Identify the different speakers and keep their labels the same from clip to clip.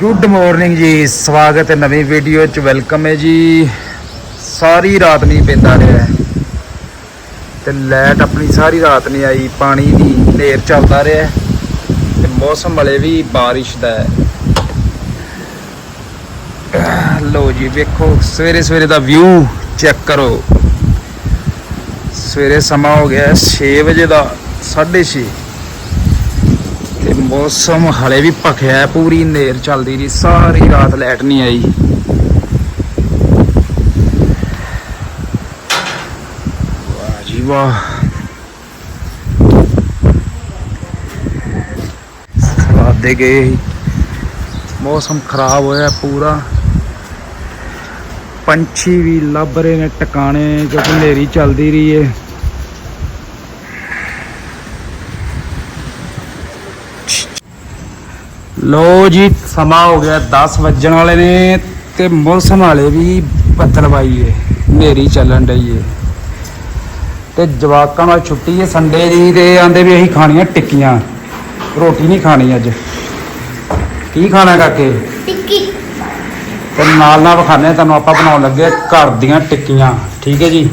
Speaker 1: Good morning ਜੀ, ਸਵਾਗਤ ਹੈ ਨਵੀਂ ਵੀਡੀਓ ਚ ਵੈਲਕਮ ਹੈ ਜੀ ਸਾਰੀ ਰਾਤ ਨਹੀਂ ਪੈਂਦਾ ਰਿਹਾ ਹੈ। ਤੇ ਲਾਈਟ ਆਪਣੀ ਸਾਰੀ ਰਾਤ ਨਹੀਂ ਆਈ, ਪਾਣੀ ਦੀ ਨੇਰ ਚੱਲਦਾ ਰਿਹਾ ਹੈ। ਤੇ ਮੌਸਮ ਹਲੇ ਵੀ ਬਾਰਿਸ਼ ਦਾ ਹੈ ਲੋ ਜੀ, ਵੇਖੋ, ਸਵੇਰੇ ਸਵੇਰੇ ਦਾ ਵਿਊ ਚੈੱਕ ਕਰੋ ਸਵੇਰੇ ਸਮਾਂ ਹੋ ਗਿਆ 6 ਵਜੇ ਦਾ 6:30 ਤੇ ਮੌਸਮ ਹਲੇ ਵੀ ਭਖਿਆ ਹੈ, ਪੂਰੀ ਨੇਰ ਚੱਲਦੀ ਰਹੀ ਸਾਰੀ ਰਾਤ ਲਾਈਟ ਨਹੀਂ ਆਈ। ਵਾਹ ਜੀ ਵਾਹ। ਵਾਦੇ ਗਏ ਮੌਸਮ ਖਰਾਬ ਹੋਇਆ ਪੂਰਾ। ਪੰਛੀ ਵੀ ਲੱਭ ਰਹੇ ਨੇ ਟਿਕਾਣੇ ਕਿਉਂਕਿ ਹਨੇਰੀ ਚੱਲਦੀ ਰਹੀ ਹੈ ਲੋ ਜੀ ਸਮਾਂ ਹੋ ਗਿਆ 10 ਵੱਜਣ ਵਾਲੇ ਨੇ ਤੇ ਮੌਸਮ ਵਾਲੇ ਵੀ ਬੱਦਲਵਾਈ ਏ ਹਨੇਰੀ ਚੱਲਣ ਡਈ ਏ। ਤੇ ਜਵਾਕਾਂ ਨਾਲ ਛੁੱਟੀ ਏ ਸੰਡੇ ਦੀ ਤੇ ਆਂਦੇ ਵੀ ਅਸੀਂ ਖਾਣੀਆਂ ਟਿੱਕੀਆਂ। ਰੋਟੀ ਨਹੀਂ ਖਾਣੀ ਅੱਜ। ਕੀ ਖਾਣਾ ਕਾਕੇ?
Speaker 2: ਟਿੱਕੀ।
Speaker 1: ਤੇ ਨਾਲ ਨਾਲ ਵਿਖਾਣੇ ਤੁਹਾਨੂੰ ਆਪਾਂ ਬਣਾਉਣ ਲੱਗੇ ਘਰ ਦੀਆਂ ਟਿੱਕੀਆਂ। ਠੀਕ ਹੈ ਜੀ?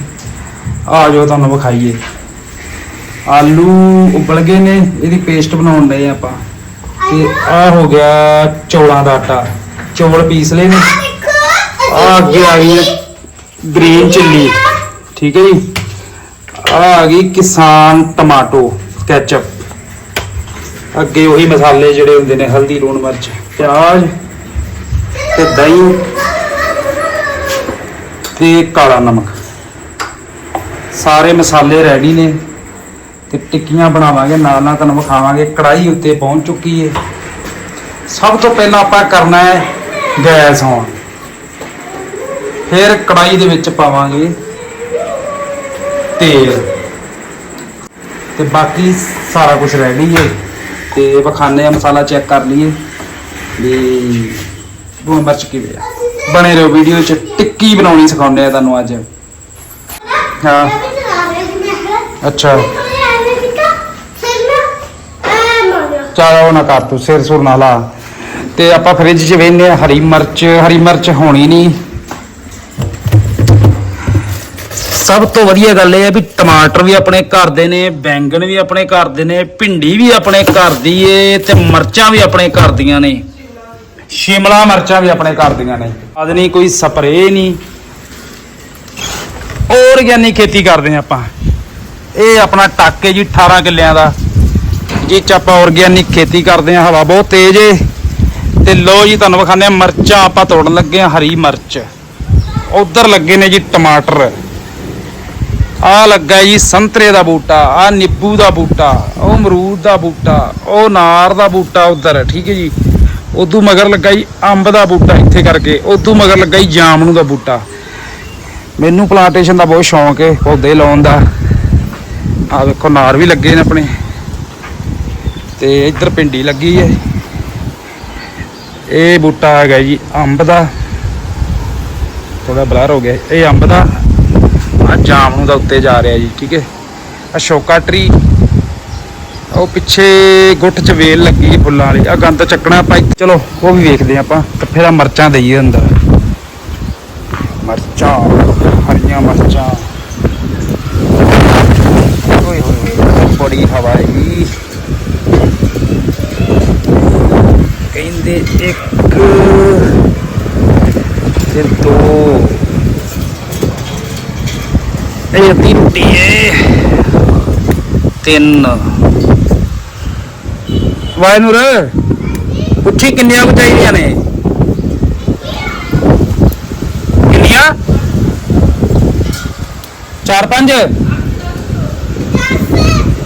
Speaker 1: ਆ ਜਾਓ ਤੁਹਾਨੂੰ ਵਿਖਾਈਏ। ਆਲੂ ਉਬਲ ਗਏ ਨੇ ਇਹਦੀ ਪੇਸਟ ਬਣਾਉਣ ਡਏ ਆਪਾਂ। ਤੇ ਆ ਹੋ ਗਿਆ ਚੌਲਾਂ ਦਾ ਆਟਾ। ਚੌਲ ਪੀਸ ਲਏ ਨੇ। ਆ ਅੱਗੇ ਆ ਗਈ ਗ੍ਰੀਨ ਚਿੱਲੀ ਠੀਕ ਹੈ ਜੀ? ਆ ਆ ਗਈ ਕਿਸਾਨ ਟਮਾਟੋ ਕੈਚਅਪ ਅੱਗੇ ਉਹੀ ਮਸਾਲੇ ਜਿਹੜੇ ਹੁੰਦੇ ਨੇ, ਹਲਦੀ, ਲੂਣ, ਮਿਰਚ, ਪਿਆਜ਼ ਤੇ ਦਹੀਂ ਤੇ ਕਾਲਾ ਨਮਕ। ਸਾਰੇ ਮਸਾਲੇ ਰੈਡੀ ਨੇ। ਤੇ ਟਿੱਕੀਆਂ ਬਣਾਵਾਂਗੇ, ਨਾਲ ਨਾਲ ਤੁਹਾਨੂੰ ਵਿਖਾਵਾਂਗੇ ਕੜਾਈ ਉੱਤੇ ਪਹੁੰਚ ਚੁੱਕੀ ਹੈ ਸਭ ਤੋਂ ਪਹਿਲਾਂ ਆਪਾਂ ਕਰਨਾ ਹੈ ਗੈਸ ਔਨ ਫਿਰ ਕੜਾਈ ਦੇ ਵਿੱਚ ਪਾਵਾਂਗੇ ਤੇਲ। ਤੇ ਬਾਕੀ ਸਾਰਾ ਕੁਝ ਰੈਡੀ ਹੈ ਤੇ ਵਿਖਾਣੇ ਆ, ਮਸਾਲਾ ਚੈੱਕ ਕਰ ਲਈਏ। ਵੀ ਲੂਣ ਮਿਰਚ ਕਿਵੇਂ ਆ? ਬਣੇ ਰਹੋ ਵੀਡੀਓ 'ਚ, ਟਿੱਕੀ ਬਣਾਉਣੀ ਸਿਖਾਉਂਦੇ ਆ ਤੁਹਾਨੂੰ ਅੱਜ। ਹਾਂ। ਅੱਛਾ। ਚੱਲ ਉਹ ਨਾ ਕਰ ਤੂੰ, ਸਿਰ ਸੁਰ ਨਾ ਲਾ। ਤੇ ਆਪਾਂ ਫ੍ਰਿਜ 'ਚ ਵੇਖਨੇ ਹਰੀ ਮਿਰਚ ਹਰੀ ਮਿਰਚ ਹੋਣੀ ਨਹੀਂ ਸਭ ਤੋਂ ਵਧੀਆ ਗੱਲ ਇਹ ਹੈ ਵੀ ਟਮਾਟਰ ਵੀ ਆਪਣੇ ਘਰ ਦੇ ਨੇ, ਬੈਂਗਣ ਵੀ ਆਪਣੇ ਘਰ ਦੇ ਨੇ, ਭਿੰਡੀ ਵੀ ਆਪਣੇ ਘਰ ਦੀ ਏ, ਤੇ ਮਿਰਚਾਂ ਵੀ ਆਪਣੇ ਘਰ ਦੀਆਂ ਨੇ। ਸ਼ਿਮਲਾ ਮਿਰਚਾਂ ਵੀ ਆਪਣੇ ਘਰ ਦੀਆਂ ਨੇ। ਆਦ ਨਹੀਂ ਕੋਈ ਸਪਰੇਅ ਨਹੀਂ ਆਰਗੈਨਿਕ ਖੇਤੀ ਕਰਦੇ ਹਾਂ ਆਪਾਂ। ਇਹ ਆਪਣਾ ਟੱਕ ਹੈ ਜੀ 18 ਕਿੱਲਿਆਂ ਦਾ। ਜੀ, ਚ ਆਪਾਂ ਆਰਗੈਨਿਕ ਖੇਤੀ ਕਰਦੇ ਹਾਂ, ਹਵਾ ਬਹੁਤ ਤੇਜ਼ ਏ। ਤੇ ਲੋ ਜੀ, ਤੁਹਾਨੂੰ ਵਿਖਾਉਂਦੇ ਆ ਮਿਰਚਾਂ ਆਪਾਂ ਤੋੜਨ ਲੱਗੇ ਆ ਹਰੀ ਮਿਰਚ। ਉਧਰ ਲੱਗੇ ਨੇ ਜੀ ਟਮਾਟਰ। ਆ ਲੱਗਾ ਜੀ ਸੰਤਰੇ ਦਾ ਬੂਟਾ ਆ ਨਿੰਬੂ ਦਾ ਬੂਟਾ, ਉਹ ਅਮਰੂਦ ਦਾ ਬੂਟਾ, ਉਹ ਨਾਰ ਦਾ ਬੂਟਾ ਉਧਰ, ਠੀਕ ਹੈ ਜੀ। ਉਦੋਂ ਮਗਰ ਲੱਗਾ ਜੀ ਅੰਬ ਦਾ ਬੂਟਾ ਇੱਥੇ ਕਰਕੇ, ਉਦੋਂ ਮਗਰ ਲੱਗਾ ਜੀ ਜਾਮਨੂ ਦਾ ਬੂਟਾ। ਮੈਨੂੰ ਪਲਾਂਟੇਸ਼ਨ ਦਾ ਬਹੁਤ ਸ਼ੌਂਕ ਹੈ ਪੌਦੇ ਲਾਉਣ ਦਾ। ਆ ਵੇਖੋ ਨਾਰ ਵੀ ਲੱਗੇ ਨੇ ਆਪਣੇ। ਤੇ ਇੱਧਰ ਭਿੰਡੀ ਲੱਗੀ ਹੈ। ਇਹ ਬੂਟਾ ਹੈਗਾ ਜੀ, ਅੰਬ ਦਾ। ਥੋੜਾ ਬਲਰ ਹੋ ਗਿਆ। ਇਹ ਅੰਬ ਦਾ ਆ ਜਾਮਨੂ ਦਾ ਉੱਤੇ ਜਾ ਰਿਹਾ ਜੀ, ਠੀਕ ਹੈ। ਅਸ਼ੋਕਾ ਟਰੀ। ਉਹ ਪਿੱਛੇ ਗੁੱਠ 'ਚ ਵੇਲ ਲੱਗੀ ਹੈ ਫੁੱਲਾਂ ਵਾਲੀ। ਆ ਗੰਦ ਚੱਕਣਾ ਆਪਾਂ ਚਲੋ, ਉਹ ਵੀ ਵੇਖਦੇ ਹਾਂ ਆਪਾਂ। ਤੇ ਫਿਰ ਆ ਮਰਚਾਂ ਦਈਏ ਅੰਦਰ। ਮਰਚਾਂ, ਹਰੀਆਂ ਮਰਚਾਂ ਓਏ ਹੋਏ ਹੋਏ ਬੜੀ ਹਵਾ ਹੈ ਜੀ ਕਹਿੰਦੇ ਇੱਕ ਫਿਰ ਦੋ ਇਹ ਅੱਧੀ ਰੋਟੀ ਹੈ ਤਿੰਨ ਵਾਇਨੂਰ ਪੁੱਛੀ ਕਿੰਨੀਆਂ ਕੁ ਚਾਹੀਦੀਆਂ ਨੇ ਕਿੰਨੀਆਂ ਚਾਰ ਪੰਜ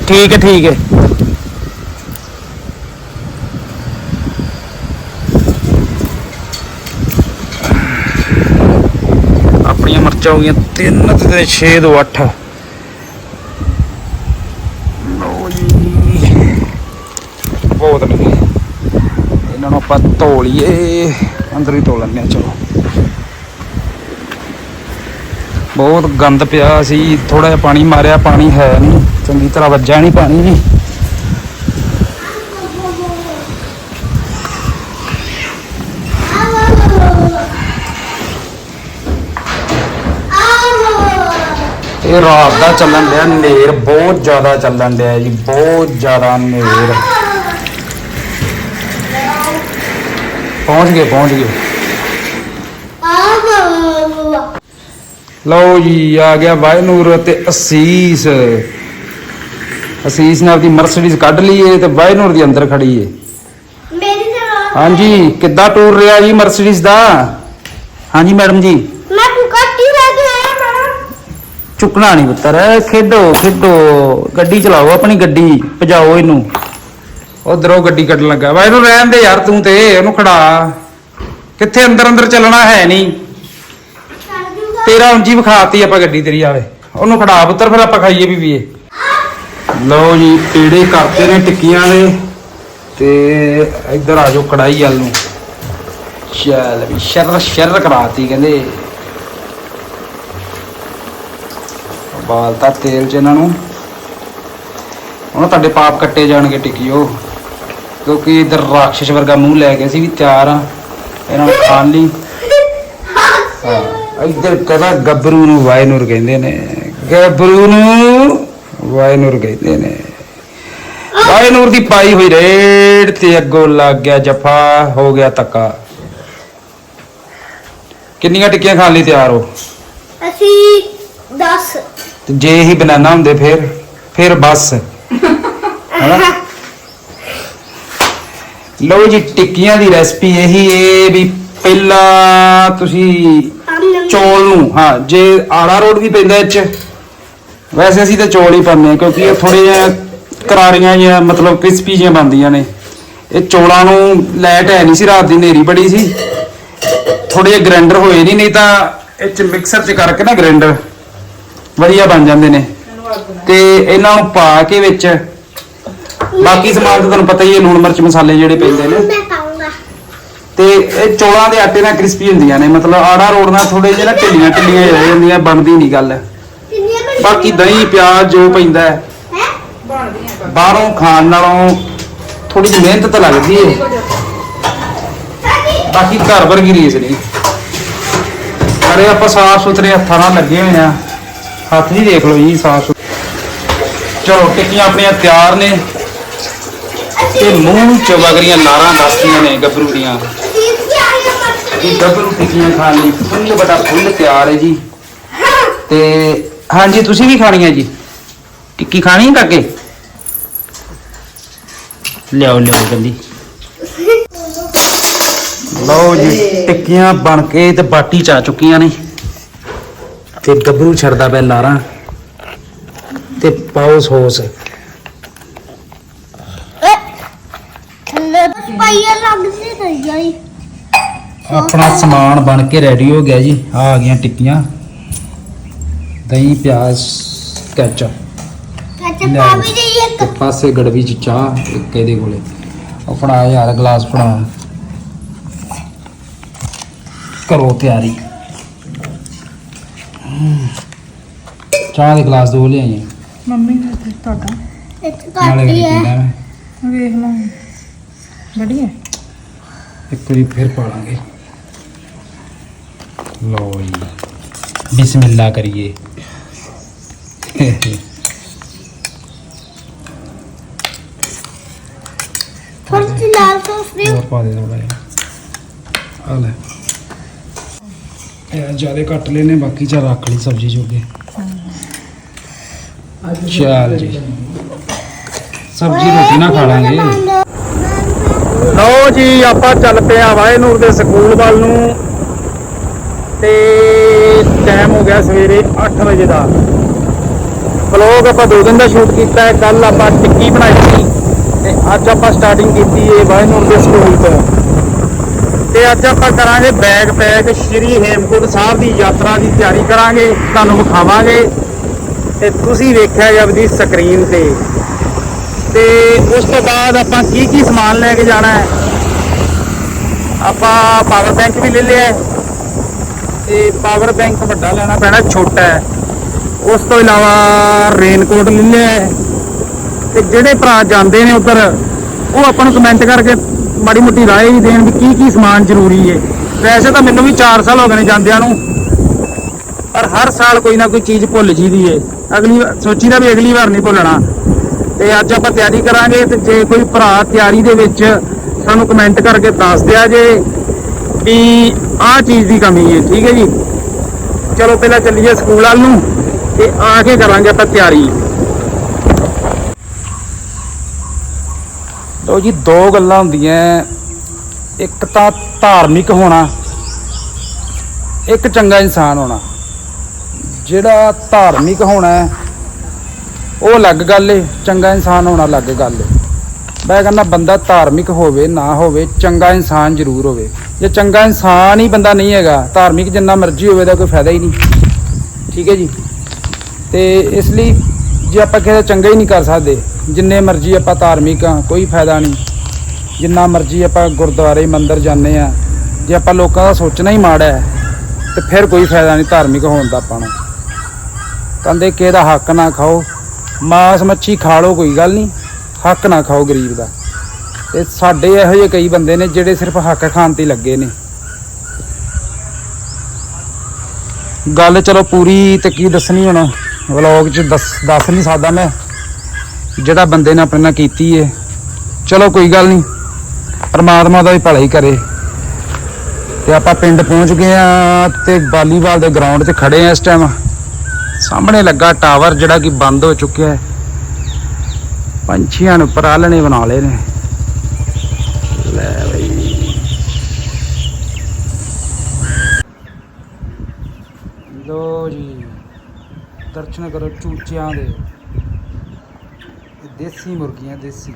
Speaker 1: ਠੀਕ ਹੈ ਠੀਕ ਹੈ ਆਪਣੀਆਂ ਮਰਚਾਂ ਹੋ ਗਈਆਂ 3 ਤੇ 6 ਤੋਂ 8 ਲਓ ਜੀ। ਬਹੁਤ ਨੇ। ਇਹਨਾਂ ਨੂੰ ਆਪਾਂ ਧੋ ਲਈਏ ਅੰਦਰ ਹੀ ਧੋ ਲੈਂਦੇ ਚਲੋ। ਬਹੁਤ ਗੰਦ ਪਿਆ ਸੀ। ਥੋੜਾ ਜਿਹਾ ਪਾਣੀ ਮਾਰਿਆ, ਪਾਣੀ ਹੈ ਨਹੀਂ। ਚੰਗੀ ਤਰ੍ਹਾਂ ਵੱਜਿਆ ਨਹੀਂ ਪਾਣੀ। ਵੀ ਇਹ ਰਾਤ ਦਾ ਚੱਲਣ ਡਿਆ ਨੇਰ ਬਹੁਤ ਜ਼ਿਆਦਾ ਚੱਲਣ ਡਿਆ ਜੀ ਬਹੁਤ ਜ਼ਿਆਦਾ ਨੇਰ। ਪਹੁੰਚ ਗਏ ਪਹੁੰਚ ਗਏ। ਲਓ ਜੀ ਆ ਗਿਆ ਵਾਹਿਨੂਰ ਤੇ ਅਸੀਸ। ਅਸੀਸ ਨੇ ਆਪਦੀ ਮਰਸੀਡੀਜ਼ ਕੱਢ ਲਈ ਏ ਤੇ ਵਾਹਿਨੂਰ ਦੀ ਅੰਦਰ ਖੜੀ ਏ।
Speaker 2: ਮੇਰੀ
Speaker 1: ਹਾਂਜੀ ਕਿੱਦਾਂ ਟੂਰ ਰਿਹਾ ਜੀ ਮਰਸੀਡੀਜ਼ ਦਾ? ਹਾਂਜੀ ਮੈਡਮ ਜੀ
Speaker 2: ਮੈਂ ਬੁਕਾਟੀ ਲੈ ਕੇ ਆਇਆ ਮੈਡਮ
Speaker 1: ਚੁੱਕਣਾ ਨਹੀਂ ਪੁੱਤਰ, ਖੇਡੋ ਖੇਡੋ, ਗੱਡੀ ਚਲਾਓ, ਆਪਣੀ ਗੱਡੀ ਭਜਾਓ ਇਹਨੂੰ। ਉਧਰੋਂ ਗੱਡੀ ਕੱਢਣ ਲੱਗਾ, ਵਾ ਇਹਨੂੰ ਰਹਿਣ ਦੇ ਯਾਰ ਤੂੰ ਤੇ ਉਹਨੂੰ ਖੜਾ। ਕਿੱਥੇ ਅੰਦਰ ਅੰਦਰ ਚੱਲਣਾ ਹੈ ਨਹੀਂ ਤੇਰਾ ਉਂਜੀ ਵਿਖਾਤੀ ਆਪਾਂ ਗੱਡੀ ਤੇਰੀ ਆਵੇ। ਉਹਨੂੰ ਖੜਾ ਪੁੱਤਰ, ਫਿਰ ਆਪਾਂ ਖਾਈਏ ਵੀ ਪੀਏ ਲਓ ਜੀ ਪੇੜੇ ਕਰਤੇ ਨੇ ਟਿੱਕੀਆਂ ਦੇ, ਤੇ ਇੱਧਰ ਆ ਜਾਓ ਕੜਾਈ ਵੱਲ ਨੂੰ। ਚੱਲ ਵੀ ਸ਼ਰ ਸ਼ਰ ਕਰਾਤੀ ਕਹਿੰਦੇ। ਬਾਲਤਾ ਤੇਲ ਚ ਇਹਨਾਂ ਨੂੰ। ਹੁਣ ਤੁਹਾਡੇ ਪਾਪ ਕੱਟੇ ਜਾਣਗੇ ਟਿੱਕੀਓ ਕਿਉਂਕਿ ਇੱਧਰ ਰਾਖਸ਼ ਵਰਗਾ ਮੂੰਹ ਲੈ ਕੇ ਅਸੀਂ ਵੀ ਤਿਆਰ ਆ। ਇਹਨਾਂ ਨੂੰ ਖਾਣ ਲਈ। ਹਾਂ, ਇੱਧਰ ਕਦਾ ਗੱਭਰੂ ਨੂੰ ਵਾਇਨੂਰ ਕਹਿੰਦੇ ਨੇ। ਗੱਭਰੂ ਨੂੰ ਵਾਇਨੂਰ ਕਹਿੰਦੇ ਨੇ। ਵਾਇਨੂਰ ਦੀ ਪਾਈ ਹੋਈ ਰੇਡ ਤੇ ਅੱਗੋਂ ਲੱਗ ਗਿਆ ਜਫਾ ਹੋ ਗਿਆ ਤੱਕਾ। ਕਿੰਨੀਆਂ ਟਿੱਕੀਆਂ ਖਾਣ ਲਈ ਤਿਆਰ ਹੋ?
Speaker 2: ਅਸੀਂ 10
Speaker 1: ਤੇ ਜੇ ਹੀ ਬਨਾਨਾ ਹੁੰਦੇ ਫਿਰ ਫਿਰ ਬਸ। ਹਨਾ? ਲਓ ਜੀ ਟਿੱਕੀਆਂ ਦੀ ਰੈਸਪੀ ਇਹੀ ਏ ਵੀ ਪਹਿਲਾਂ ਤੁਸੀਂ ਚੌਲ ਨੂੰ ਹਾਂ ਜੇ ਆੜਾ ਰੋਡ ਵੀ ਪੈਂਦਾ ਇਹ ਚ ਵੈਸੇ ਅਸੀਂ ਤਾਂ ਚੌਲ ਹੀ ਪਾਉਂਦੇ ਹਾਂ ਕਿਉਂਕਿ ਇਹ ਥੋੜੇ ਜਿਹਾ ਕਰਾਰੀਆਂ ਜਿਹਾ ਮਤਲਬ ਕ੍ਰਿਸਪੀ ਜਿਹੀਆਂ ਬਣਦੀਆਂ ਨੇ। ਇਹ ਚੌਲਾਂ ਨੂੰ ਲੈਟ ਹੈ ਨਹੀਂ ਸੀ ਰਾਤ ਦੀ ਨੇਰੀ ਬੜੀ ਸੀ। ਥੋੜੇ ਜਿਹਾ ਗ੍ਰਾਈਂਡਰ ਹੋਏ ਨਹੀਂ ਨਹੀਂ ਤਾਂ ਇਹ ਚ ਮਿਕਸਰ ਚ ਕਰਕੇ ਨਾ ਗ੍ਰਾਈਂਡਰ ਵਧੀਆ ਬਣ ਜਾਂਦੇ ਨੇ। ਤੇ ਇਹਨਾਂ ਨੂੰ ਪਾ ਕੇ ਵਿੱਚ ਬਾਕੀ ਸਮਾਨ ਤਾਂ ਤੁਹਾਨੂੰ ਪਤਾ ਹੀ ਹੈ ਲੂਣ ਮਿਰਚ ਮਸਾਲੇ ਜਿਹੜੇ ਪੈਂਦੇ ਨੇ।
Speaker 2: ਮੈਂ ਪਾਉਂਗਾ।
Speaker 1: ਤੇ ਇਹ ਚੌਲਾਂ ਦੇ ਆਟੇ ਨਾਲ ਕ੍ਰਿਸਪੀ ਹੁੰਦੀਆਂ ਨੇ ਮਤਲਬ ਆੜਾ ਰੋੜ ਨਾਲ ਥੋੜੇ ਜਿਹੇ ਨਾ ਢਿੱਲੀਆਂ ਢਿੱਲੀਆਂ ਹੀ ਜਾਂਦੀਆਂ ਬਣਦੀ ਨਹੀਂ ਗੱਲ। ਬਾਕੀ ਦਹੀਂ ਪਿਆਜ਼ ਜੋ ਪੈਂਦਾ ਹੈ
Speaker 2: ਹੈ?
Speaker 1: ਬਾਹਰੋਂ ਖਾਣ ਨਾਲੋਂ ਥੋੜੀ ਜਿਹੀ ਮਿਹਨਤ ਤਾਂ ਲੱਗਦੀ ਹੈ। ਬਾਕੀ ਘਰ ਵਰਗੀ ਰੀਸ ਨਹੀਂ। ਅਰੇ ਆਪਾਂ ਸਾਫ਼ ਸੁਥਰੇ ਹੱਥਾਂ ਨਾਲ ਲੱਗੇ ਹੋਏ ਆ ਹੱਥ ਵੀ ਦੇਖ ਲਓ ਜੀ, ਸਾਫ਼ ਚਲੋ, ਟਿੱਕੀਆਂ ਆਪਣੀਆਂ ਤਿਆਰ ਨੇ। ਤੇ ਮੂੰਹ ਚ ਵਗਰੀਆਂ ਨਾਰਾਂ ਦੱਸਦੀਆਂ ਨੇ ਗੱਭਰੂ ਦੀਆਂ।
Speaker 2: ਅਸੀਂ
Speaker 1: ਗੱਭਰੂ ਟਿੱਕੀਆਂ ਖਾਣ ਲਈ ਫੁੱਲ, ਬੜਾ ਫੁੱਲ ਤਿਆਰ ਹੈ ਜੀ। ਤੇ ਹਾਂਜੀ, ਤੁਸੀਂ ਵੀ ਖਾਣੀ ਹੈ ਜੀ। ਟਿੱਕੀ ਖਾਣੀ ਹੈ ਕਾਕੇ? ਲਿਆਓ ਲਿਆਓ ਜਲਦੀ। ਲਓ ਜੀ, ਟਿੱਕੀਆਂ ਬਣ ਕੇ ਤੇ ਬਾਟੀ ਚ ਆ ਚੁੱਕੀਆਂ ਨੇ। ਤੇ ਗੱਭਰੂ ਛੱਡਦਾ ਪਿਆ ਲਾਰਾਂ ਤੇ ਪਾਓ ਸੌਸ
Speaker 2: ਥੱਲੇ ਪਾਈਆ ਲੱਗਦੀ ਨਹੀਂ ਜਾਈ
Speaker 1: ਆਪਣਾ ਸਮਾਨ ਬਣ ਕੇ ਰੈਡੀ ਹੋ ਗਿਆ ਜੀ। ਆ ਆ ਗਈਆਂ ਟਿੱਕੀਆਂ। ਦਹੀਂ ਪਿਆਜ਼ ਕੈਚਅਪ।
Speaker 2: ਅੱਛਾ
Speaker 1: ਲੈ।
Speaker 2: ਪਾ ਵੀ ਜਾਈਏ
Speaker 1: ਤੇ ਪਾਸੇ ਗੜਵੀ ਚ ਚਾਹ ਇੱਕ ਇਹਦੇ ਕੋਲੇ। ਆਪਣਾ ਯਾਰ ਗਲਾਸ ਫੜਾ ਕਰੋ ਤਿਆਰੀ। ਚਾਹ ਦੇ ਗਲਾਸ ਦੋ ਲਿਆਈਏ
Speaker 3: ਮੰਮੀ ਨੇ ਤੇ ਤੁਹਾਡਾ।
Speaker 2: ਇੱਥੇ
Speaker 1: ਨਾਲੇ
Speaker 2: ਕਾਟੀ
Speaker 1: ਪੀਣਾ
Speaker 2: ਹੈ।
Speaker 1: ਮੈਂ
Speaker 3: ਵੇਖ ਲਾਂ ਵਧੀਆ।
Speaker 1: ਇੱਕ ਵਾਰੀ ਫਿਰ ਪਾ ਲਾਂਗੇ ਲਓ ਜੀ। ਬਿਸਮਿਲ੍ਲਾ ਕਰੀਏ।
Speaker 2: ਥੋੜੀ ਜਿਹੀ ਲਾਲ ਸੌਸ ਵੀ
Speaker 1: ਹੋਰ ਪਾ ਦੇ ਥੋੜਾ ਜਿਹਾ। ਆ ਲੈ। ਇਹ ਜ਼ਿਆਦਾ ਕੱਟ ਲੈਨੇ ਬਾਕੀ ਚਾ ਰੱਖ ਲਈ ਸਬਜ਼ੀ ਜੋਗੇ। ਚੱਲ ਜੀ। ਸਬਜ਼ੀ ਰੋਟੀ ਨਾ ਖਾ ਲਾਂਗੇ। ਲਓ ਜੀ ਆਪਾਂ ਚੱਲ ਪਏ ਆ ਵਾਹਿਨੂਰ ਦੇ ਸਕੂਲ ਵੱਲ ਨੂੰ। ਤੇ ਟਾਈਮ ਹੋ ਗਿਆ ਸਵੇਰੇ 8 ਵਜੇ ਦਾ। ਵਲੌਗ ਆਪਾਂ ਦੋ ਦਿਨ ਦਾ ਸ਼ੂਟ ਕੀਤਾ ਹੈ ਕੱਲ ਆਪਾਂ ਟਿੱਕੀ ਬਣਾਈ ਸੀ। ਤੇ ਅੱਜ ਆਪਾਂ ਸਟਾਰਟਿੰਗ ਕੀਤੀ ਹੈ ਵਾਹਿਨੂਰ ਦੇ ਸਕੂਲ ਤੋਂ। ਤੇ ਅੱਜ ਆਪਾਂ ਕਰਾਂਗੇ ਬੈਗ ਪੈਕ ਸ਼੍ਰੀ ਹੇਮਕੁੰਟ ਸਾਹਿਬ ਦੀ ਯਾਤਰਾ ਦੀ ਤਿਆਰੀ ਕਰਾਂਗੇ, ਤੁਹਾਨੂੰ ਵਿਖਾਵਾਂਗੇ। ਤੇ ਤੁਸੀਂ ਵੇਖਿਆ ਜਾਵੇ ਸਕਰੀਨ ਤੇ। ਤੇ ਉਸ ਤੋਂ ਬਾਅਦ ਆਪਾਂ ਕੀ ਕੀ ਸਮਾਨ ਲੈ ਕੇ ਜਾਣਾ ਹੈ? ਆਪਾਂ ਪਾਵਰ ਬੈਂਕ ਵੀ ਲੈ ਲਿਆ ਤੇ ਪਾਵਰ ਬੈਂਕ ਵੱਡਾ ਲੈਣਾ ਪੈਣਾ, ਛੋਟਾ ਹੈ। ਉਸ ਤੋਂ ਇਲਾਵਾ ਰੇਨਕੋਟ ਲੈ ਲਿਆ ਤੇ ਜਿਹੜੇ ਭਰਾ ਜਾਂਦੇ ਨੇ ਉੱਧਰ, ਉਹ ਆਪਾਂ ਨੂੰ ਕਮੈਂਟ ਕਰਕੇ ਮਾੜੀ ਮੋਟੀ ਰਾਏ ਵੀ ਦੇਣ ਵੀ ਕੀ ਕੀ ਸਮਾਨ ਜ਼ਰੂਰੀ ਹੈ ਵੈਸੇ ਤਾਂ ਮੈਨੂੰ ਵੀ 4 ਸਾਲ ਹੋ ਗਏ ਨੇ ਜਾਂਦਿਆਂ ਨੂੰ। ਪਰ ਹਰ ਸਾਲ ਕੋਈ ਨਾ ਕੋਈ ਚੀਜ਼ ਭੁੱਲ ਜੀਦੀ ਏ। ਅਗਲੀ ਵਾਰ- ਸੋਚੀਦਾ ਵੀ ਅਗਲੀ ਵਾਰ ਨਹੀਂ ਭੁੱਲਣਾ। ਤੇ ਅੱਜ ਆਪਾਂ ਤਿਆਰੀ ਕਰਾਂਗੇ ਤੇ ਜੇ ਕੋਈ ਭਰਾ ਤਿਆਰੀ ਦੇ ਵਿੱਚ ਸਾਨੂੰ ਕਮੈਂਟ ਕਰਕੇ ਦੱਸ ਦਿਆ ਜੇ ਵੀ ਆਹ ਚੀਜ਼ ਦੀ ਕਮੀ ਹੈ ਠੀਕ ਹੈ ਜੀ? ਚਲੋ, ਪਹਿਲਾਂ ਚੱਲੀਏ ਸਕੂਲ ਵੱਲ ਨੂੰ ਤੇ ਆ ਕੇ ਕਰਾਂਗੇ ਆਪਾਂ ਤਿਆਰੀ। ਲੋ ਜੀ ਦੋ ਗੱਲਾਂ ਹੁੰਦੀਆਂ। ਇੱਕ ਤਾਂ ਧਾਰਮਿਕ ਹੋਣਾ, ਇੱਕ ਚੰਗਾ ਇਨਸਾਨ ਹੋਣਾ। ਜਿਹੜਾ ਧਾਰਮਿਕ ਹੋਣਾ, ਉਹ ਅਲੱਗ ਗੱਲ ਏ, ਚੰਗਾ ਇਨਸਾਨ ਹੋਣਾ ਅਲੱਗ ਗੱਲ ਏ। ਮੈਂ ਕਹਿੰਦਾ ਬੰਦਾ ਧਾਰਮਿਕ ਹੋਵੇ, ਨਾ ਹੋਵੇ, ਚੰਗਾ ਇਨਸਾਨ ਜ਼ਰੂਰ ਹੋਵੇ। ਜੇ ਚੰਗਾ ਇਨਸਾਨ ਹੀ ਬੰਦਾ ਨਹੀਂ ਹੈਗਾ, ਧਾਰਮਿਕ ਜਿੰਨਾ ਮਰਜ਼ੀ ਹੋਵੇ ਦਾ ਕੋਈ ਫਾਇਦਾ ਹੀ ਨਹੀਂ। ਠੀਕ ਹੈ ਜੀ? ਤੇ ਇਸ ਲਈ ਜੇ ਆਪਾਂ ਕਿਸੇ ਚੰਗਾ ਹੀ ਨਹੀਂ ਕਰ ਸਕਦੇ ਜਿੰਨੇ ਮਰਜ਼ੀ ਆਪਾਂ ਧਾਰਮਿਕ ਆ, ਕੋਈ ਫਾਇਦਾ ਨਹੀਂ। ਜਿੰਨਾ ਮਰਜ਼ੀ ਆਪਾਂ ਗੁਰਦੁਆਰੇ, ਮੰਦਿਰ ਜਾਂਦੇ ਆ, ਜੇ ਆਪਾਂ ਲੋਕਾਂ ਦਾ ਸੋਚਣਾ ਹੀ ਮਾੜਾ ਹੈ, ਤੇ ਫਿਰ ਕੋਈ ਫਾਇਦਾ ਨਹੀਂ ਧਾਰਮਿਕ ਹੋਣ ਦਾ ਆਪਾਂ ਨੂੰ। ਕਹਿੰਦੇ ਕਿ ਇਹਦਾ ਹੱਕ ਨਾ ਖਾਓ, ਮਾਸ ਮੱਛੀ ਖਾ ਲਓ, ਕੋਈ ਗੱਲ ਨਹੀਂ, ਹੱਕ ਨਾ ਖਾਓ ਗਰੀਬ ਦਾ। ਤੇ ਸਾਡੇ ਇਹੋ ਜਿਹੇ ਕਈ ਬੰਦੇ ਨੇ ਜਿਹੜੇ ਸਿਰਫ ਹੱਕ ਖਾਣ ਤੇ ਲੱਗੇ ਨੇ। ਗੱਲ ਚਲੋ ਪੂਰੀ ਤੇ ਕੀ ਦੱਸਣੀ ਹੁਣ, ਵਲੌਗ 'ਚ ਦੱਸ ਦੱਸ ਨਹੀਂ ਸਕਦਾ ਮੈਂ। ਜਿਹੜਾ ਬੰਦੇ ਨੇ ਆਪਣੇ ਨਾਲ ਕੀਤੀ ਏ, ਚਲੋ ਕੋਈ ਗੱਲ ਨਹੀਂ, ਪਰਮਾਤਮਾ ਦਾ ਵੀ ਭਲਾ ਹੀ ਕਰੇ। ਤੇ ਆਪਾਂ ਪਿੰਡ ਪਹੁੰਚ ਗਏ ਆ ਤੇ ਵਾਲੀਬਾਲ ਦੇ ਗਰਾਊਂਡ 'ਚ ਖੜੇ ਆ ਇਸ ਟਾਈਮ ਸਾਹਮਣੇ ਲੱਗਾ ਟਾਵਰ ਜਿਹੜਾ ਕਿ ਬੰਦ ਹੋ ਚੁੱਕਿਆ ਹੈ। ਪੰਛੀਆਂ ਨੂੰ ਪਰਾਲਣੇ ਬਣਾ ਲਏ ਨੇ। ਲੈ ਬਈ। ਲੋ ਜੀ, ਦਰਸ਼ਨ ਕਰੋ ਚੂਚਿਆਂ ਦੇ। ਦੇਸੀ ਮੁਰਗੀਆਂ, ਦੇਸੀ।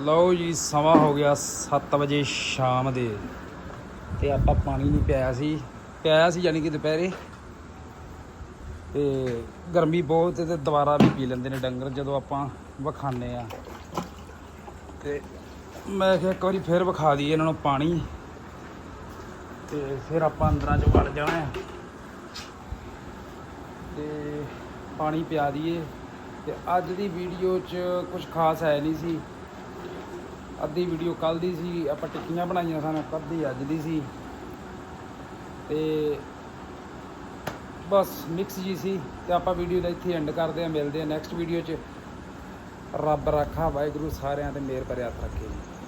Speaker 1: ਲਓ ਜੀ, ਸਮਾਂ ਹੋ ਗਿਆ 7 ਵਜੇ ਸ਼ਾਮ ਦੇ, ਤੇ ਆਪਾਂ ਪਾਣੀ ਨਹੀਂ ਪਿਆ ਸੀ। ਪਿਆ ਸੀ ਯਾਨੀ ਕਿ ਦੁਪਹਿਰੇ। ਤੇ ਗਰਮੀ ਬਹੁਤ ਤੇ ਦੁਬਾਰਾ ਵੀ ਪੀ ਲੈਂਦੇ ਨੇ ਡੰਗਰ ਜਦੋਂ ਆਪਾਂ ਵਖਾਨੇ ਆ ਤੇ ਮੈਂ ਕਿਹਾ ਇੱਕ ਵਾਰੀ ਫੇਰ ਵਿਖਾ ਦਈਏ ਇਹਨਾਂ ਨੂੰ ਪਾਣੀ। ਤੇ ਫਿਰ ਆਪਾਂ ਅੰਦਰਾਂ ਚ ਵੜ ਜਾਣਾ ਹੈ। ਤੇ ਪਾਣੀ ਪਿਆ ਦਈਏ ਤੇ ਅੱਜ ਦੀ ਵੀਡੀਓ 'ਚ ਕੁਝ ਖਾਸ ਹੈ ਨਹੀਂ ਸੀ। ਅੱਧੀ ਵੀਡੀਓ ਕੱਲ ਦੀ ਸੀ, ਆਪਾਂ ਟਿੱਕੀਆਂ ਬਣਾਈਆਂ ਸਨ ਅੱਧੀ ਅੱਜ ਦੀ ਸੀ। ਤੇ ਬਸ ਮਿਕਸ ਜੀ ਸੀ ਤੇ ਆਪਾਂ ਵੀਡੀਓ ਦਾ ਇੱਥੇ ਐਂਡ ਕਰਦੇ ਆ ਮਿਲਦੇ ਆ ਨੈਕਸਟ ਵੀਡੀਓ 'ਚ। ਰੱਬ ਰਾਖਾ ਵਾਹਿਗੁਰੂ ਸਾਰਿਆਂ ਤੇ ਮਿਹਰ ਭਰਿਆ ਰੱਖੇ ਜੀ।